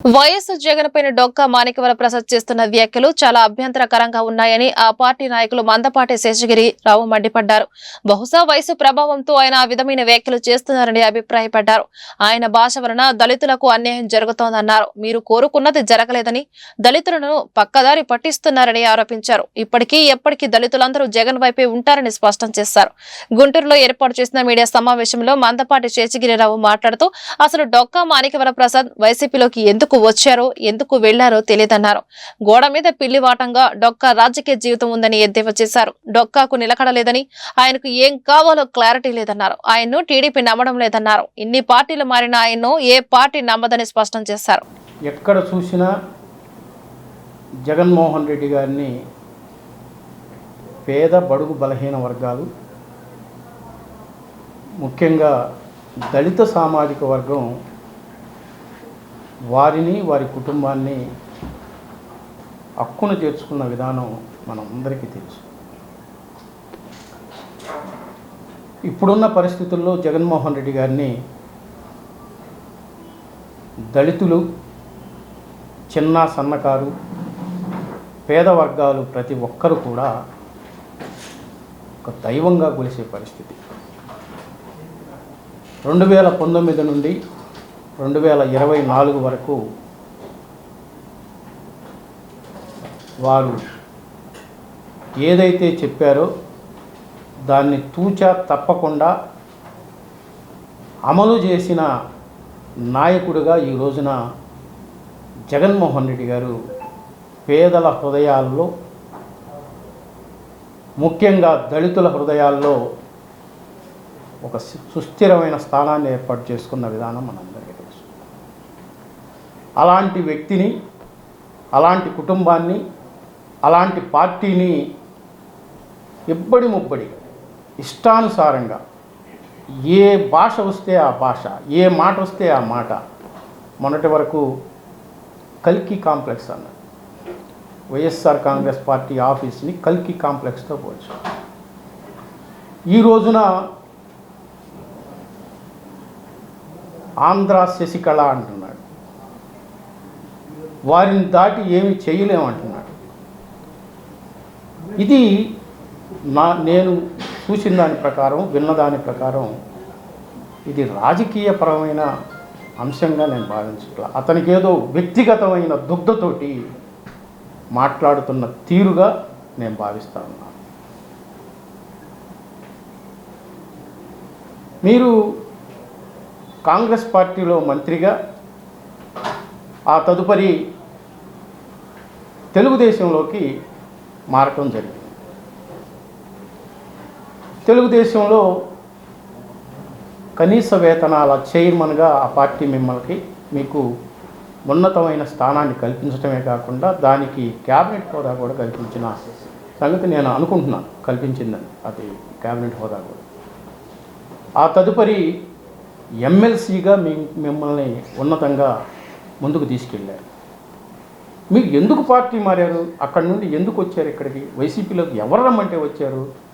YS Jagan పైన డొక్క మాణికవర ప్రసాద్ చేస్తున్న వ్యాఖ్యలు చాలా అభ్యంతరకరంగా ఉన్నాయని ఆ పార్టీ నాయకులు మందపాటి శేషగిరి రావు మండిపడ్డారు. బహుశా వయసు ప్రభావంతో ఆయన ఆ విధమైన వ్యాఖ్యలు చేస్తున్నారని అభిప్రాయపడ్డారు. ఆయన భాష వలన దళితులకు అన్యాయం జరుగుతోందన్నారు. మీరు కోరుకున్నది జరగలేదని దళితులను పక్కదారి పట్టిస్తున్నారని ఆరోపించారు. ఇప్పటికీ ఎప్పటికీ దళితులందరూ జగన్ వైపే ఉంటారని స్పష్టం చేశారు. గుంటూరులో ఏర్పాటు చేసిన మీడియా సమావేశంలో మందపాటి శేషగిరిరావు మాట్లాడుతూ అసలు డొక్కా మాణికవర ప్రసాద్ వైసీపీలోకి ఎందుకు వచ్చారో ఎందుకు వెళ్ళారో తెలియదన్నారు. గోడ మీద పిల్లివాటంగా డొక్కా రాజకీయ జీవితం ఉందని ఎద్దేవా చేశారు. డొక్కాకు నిలకడలేదని ఆయనకు ఏం కావాలో క్లారిటీ లేదన్నారు. ఆయన్ను టీడీపీ నమ్మడం లేదన్నారు. ఇన్ని పార్టీలు మారిన ఆయన్ను ఏ పార్టీ నమ్మదని స్పష్టం చేశారు. ఎక్కడ చూసినా జగన్మోహన్ రెడ్డి గారిని పేద బడుగు బలహీన వర్గాలు ముఖ్యంగా దళిత సామాజిక వర్గం వారిని వారి కుటుంబాన్ని హక్కును చేర్చుకున్న విధానం మనం అందరికీ తెలుసు. ఇప్పుడున్న పరిస్థితుల్లో జగన్మోహన్ రెడ్డి గారిని దళితులు చిన్న సన్నకారు పేద వర్గాలు ప్రతి ఒక్కరు కూడా ఒక దైవంగా కొలిసే పరిస్థితి. రెండు వేల పంతొమ్మిది నుండి రెండు వేల ఇరవై నాలుగు వరకు వారు ఏదైతే చెప్పారో దాన్ని తూచా తప్పకుండా అమలు చేసిన నాయకుడిగా ఈ రోజున జగన్మోహన్ రెడ్డి గారు పేదల హృదయాల్లో ముఖ్యంగా దళితుల హృదయాల్లో ఒక సుస్థిరమైన స్థానాన్ని ఏర్పాటు చేసుకున్న విధానం మనందరం అలాంటి వ్యక్తిని అలాంటి కుటుంబాన్ని అలాంటి పార్టీని ఇబ్బడి ముబ్బడి ఇష్టానుసారంగా ఏ భాష వస్తే ఆ భాష ఏ మాట వస్తే ఆ మాట మొన్నటి వరకు కల్కి కాంప్లెక్స్ అన్నారు వైఎస్ఆర్ కాంగ్రెస్ పార్టీ ఆఫీస్ని కల్కి కాంప్లెక్స్తో పోల్చు. ఈ రోజున ఆంధ్ర శశికళ అంటున్నారు. వారిని దాటి ఏమి చేయలేమంటున్నాడు. ఇది నా నేను చూసిన దాని ప్రకారం విన్నదాని ప్రకారం ఇది రాజకీయపరమైన అంశంగా నేను భావించట్లా. అతనికి ఏదో వ్యక్తిగతమైన దుగ్ధతోటి మాట్లాడుతున్న తీరుగా నేను భావిస్తా ఉన్నాను మీరు కాంగ్రెస్ పార్టీలో మంత్రిగా ఆ తదుపరి తెలుగుదేశంలోకి మారటం జరిగింది. తెలుగుదేశంలో కనీస వేతనాల చైర్మన్గా ఆ పార్టీ మిమ్మల్ని మీకు ఉన్నతమైన స్థానాన్ని కల్పించడమే కాకుండా దానికి క్యాబినెట్ హోదా కూడా కల్పించిన సంగతి నేను అనుకుంటున్నాను. కల్పించిందని అది క్యాబినెట్ హోదా కూడా. ఆ తదుపరి ఎమ్మెల్సీగా మీ మిమ్మల్ని ఉన్నతంగా ముందుకు తీసుకెళ్ళారు. మీరు ఎందుకు పార్టీ మారారు? అక్కడి నుండి ఎందుకు వచ్చారు ఇక్కడికి? వైసీపీలోకి ఎవరు రమ్మంటే వచ్చారు?